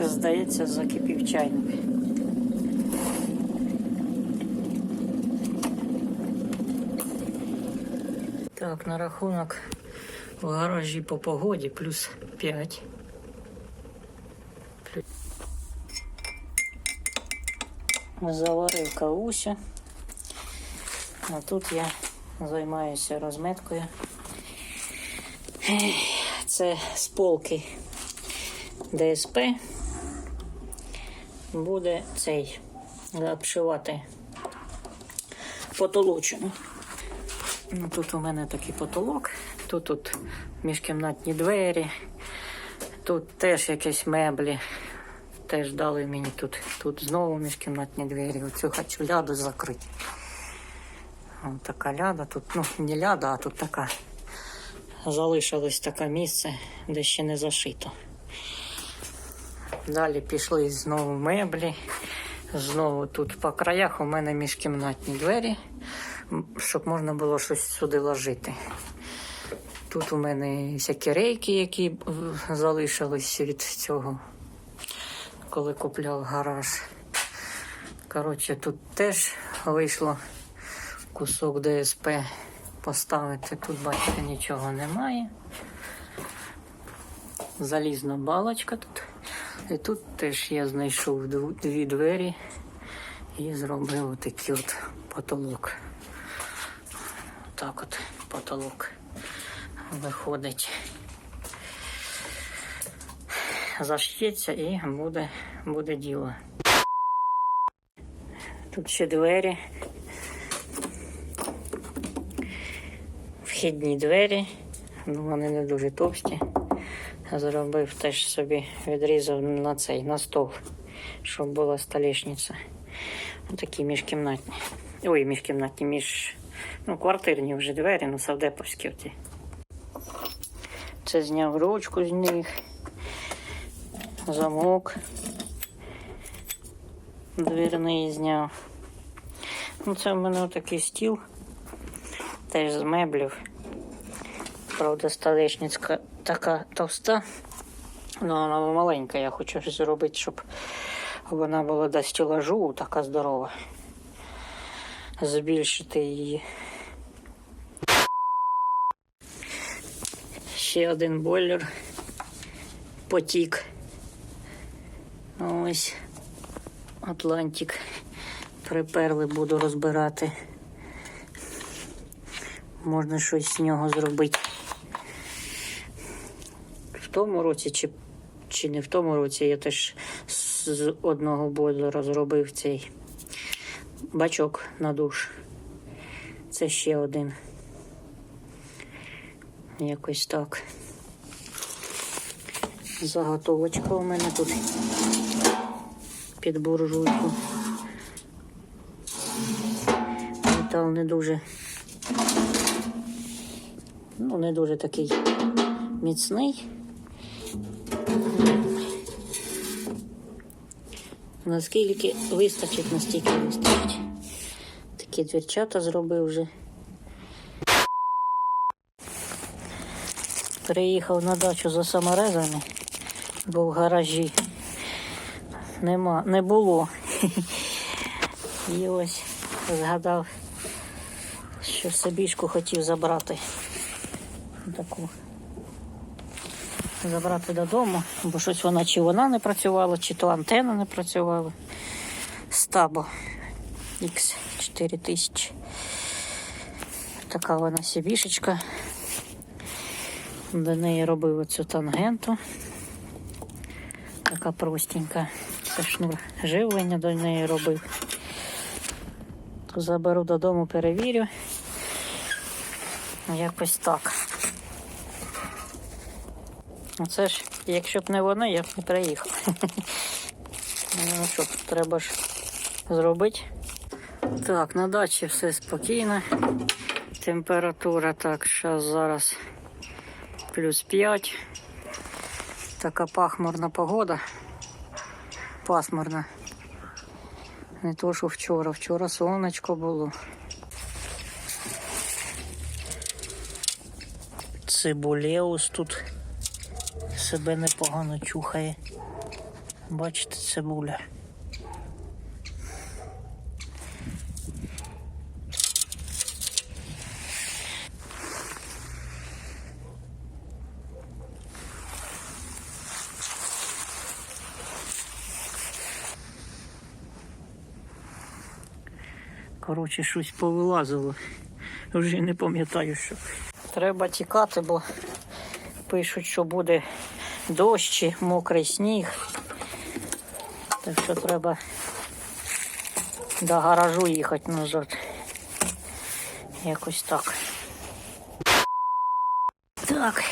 Здається, закипів чайник. Так, на рахунок в гаражі по погоді плюс 5. Заварив кавуся. А тут я займаюся розметкою. Це з полки ДСП. Буде цей обшивати потолочину. Ну, тут у мене такий потолок, тут, тут міжкімнатні двері, тут теж якісь меблі. Теж дали мені тут. Тут знову міжкімнатні двері. Оцю хочу ляду закрити. Ось така ляда, тут, ну, не ляда, а тут така. Залишилось таке місце, де ще не зашито. Далі пішли знову меблі. Знову тут по краях у мене міжкімнатні двері, щоб можна було щось сюди ложити. Тут у мене всякі рейки, які залишились від цього, коли купляв гараж. Коротше, тут теж вийшло кусок ДСП поставити. Тут, бачите, нічого немає. Залізна балочка тут. І тут теж я знайшов дві двері і зробив такий от потолок. Так от потолок виходить. Заш'ється і буде, буде діло. Тут ще двері. Вхідні двері. Ну, вони не дуже товсті. Зробив теж собі відрізав на цей на стол, щоб була столішниця. Такі міжкімнатні. Ой, міжкімнатні, між ну, квартирні вже двері, ну савдеповські оті. Це зняв ручку з них, замок. Двірний зняв. Ну, це в мене такий стіл. Теж з меблів. Правда, столешниця така товста. Ну, вона маленька, я хочу щось зробити, щоб вона була до стелажу, така здорова. Збільшити її. Ще один бойлер. Потік. Ось Атлантик. Приперли, буду розбирати. Можна щось з нього зробити. Тому році чи, чи не в тому році я теж з одного бойлера зробив цей бачок на душ. Це ще один. Якось так. Заготовочка у мене тут під буржуйку. Метал не дуже, ну, не дуже такий міцний. Наскільки вистачить, настільки вистачить. Такі двірчата зробив вже. Приїхав на дачу за саморезами, бо в гаражі нема, не було. І ось згадав, що собішку хотів забрати. Таку. Забрати додому, бо щось вона чи вона не працювала, чи то антенна не працювала. Стабо X4000. Така вона собішечка. До неї робив оцю тангенту. Така простенька. Це шнур живлення до неї робив. Заберу додому, перевірю. Якось так. Оце ж, якщо б не вони, я б не приїхав. Ну що, треба ж зробити. Так, на дачі все спокійно. Температура так, зараз зараз плюс 5. Така пахмурна погода. Пасмурна. Не то, що вчора. Вчора сонечко було. Цибулеус тут себе непогано чухає. Бачите, цибуля. Коротше, щось повилазило. Вже не пам'ятаю, що. Треба тікати, бо пишуть, що буде дощ, мокрий сніг. Так що треба до гаражу їхати назад. Якось так. Так.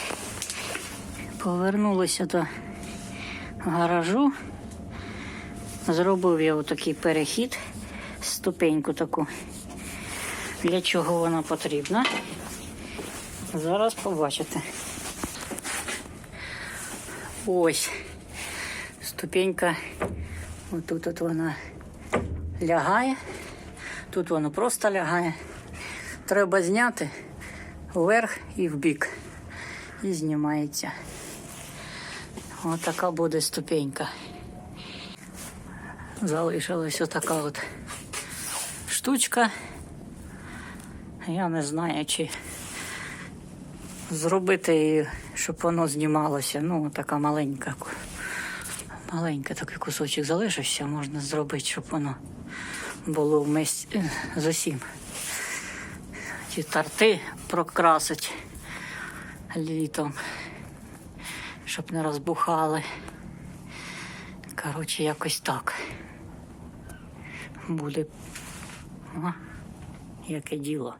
Повернулися до гаражу. Зробив я отакий перехід, ступеньку таку. Для чого вона потрібна? Зараз побачите. Ось ступенька. Отут от вона лягає. Тут вона просто лягає. Треба зняти вверх і вбік. І знімається. Ось така буде ступенька. Залишилась отака от штучка. Я не знаю, чи зробити щоб воно знімалося. Ну, така маленька. Маленький такий кусочок залишився, можна зробити, щоб воно було вместе з усім. Ті торти прокрасить літом, щоб не розбухали. Коротше, якось так. Буде. О, яке діло.